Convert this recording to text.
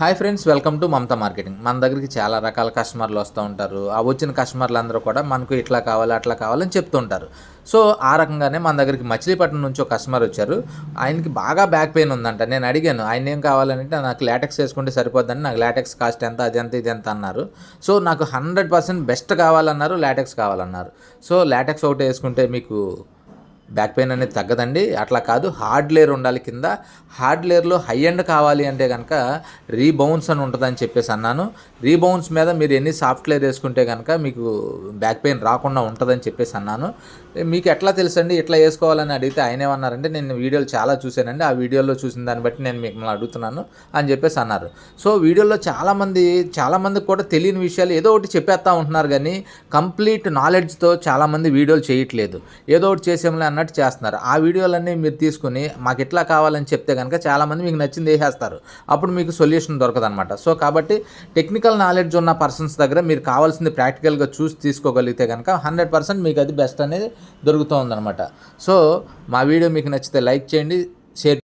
Hi friends welcome to Mamata marketing. మన దగ్గరికి చాలా రకాల కస్టమర్లు వస్తూ ఉంటారు. ఆ వచ్చిన కస్టమర్లు అందరూ కూడా మనకు ఇట్లా కావాలి అట్లా కావాలని చెప్తూ ఉంటారు. సో ఆ రకంగానే మన దగ్గరికి మచిలీపట్నం నుంచి ఒక కస్టమర్ వచ్చారు. ఆయనకి బాగా బ్యాక్ పెయిన్ ఉందంట. నేను అడిగాను ఆయన ఏం కావాలంటే నాకు లాటెక్స్ వేసుకుంటే సరిపోద్దని నాకు లాటెక్స్ కాస్ట్ ఎంత అది ఎంత ఇది ఎంత అన్నారు. సో నాకు హండ్రెడ్ పర్సెంట్ బెస్ట్ కావాలన్నారు లాటెక్స్ కావాలన్నారు. సో లాటెక్స్ ఒకటి వేసుకుంటే మీకు బ్యాక్ పెయిన్ అనేది తగ్గదండి. అట్లా కాదు హార్డ్ లేయర్ ఉండాలి కింద. హార్డ్ లేయర్లో హై ఎండ్ కావాలి అంటే కనుక రీబౌన్స్ అని ఉంటుందని చెప్పేసి అన్నాను. రీబౌన్స్ మీద మీరు ఎన్ని సాఫ్ట్ లేయర్ వేసుకుంటే కనుక మీకు బ్యాక్ పెయిన్ రాకుండా ఉంటుందని చెప్పేసి అన్నాను. మీకు ఎట్లా తెలుసండి? ఇట్లా వేసుకోవాలని అడిగితే ఆయన ఏమన్నారంటే నేను వీడియోలు చాలా చూశానండి. ఆ వీడియోలో చూసిన దాన్ని బట్టి నేను మిమ్మల్ని అడుగుతున్నాను అని చెప్పేసి అన్నారు. సో వీడియోలో చాలామంది చాలామందికి కూడా తెలియని విషయాలు ఏదో ఒకటి చెప్పేస్తూ ఉంటున్నారు కానీ కంప్లీట్ నాలెడ్జ్తో చాలామంది వీడియోలు చేయట్లేదు. ఏదో ఒకటి చేసేమలే అన్నట్టు చేస్తున్నారు. ఆ వీడియోలన్నీ మీరు తీసుకుని మాకు ఇట్లా కావాలని చెప్తే కనుక చాలామంది మీకు నచ్చింది వేసేస్తారు. అప్పుడు మీకు సొల్యూషన్ దొరకదనమాట సో కాబట్టి టెక్నికల్ నాలెడ్జ్ ఉన్న పర్సన్స్ దగ్గర మీరు కావాల్సింది ప్రాక్టికల్గా చూసి తీసుకోగలిగితే కనుక హండ్రెడ్ పర్సెంట్ మీకు అది బెస్ట్ అనేది దొరుకుతూ సో మా వీడియో మీకు నచ్చితే లైక్ చేయండి షేర్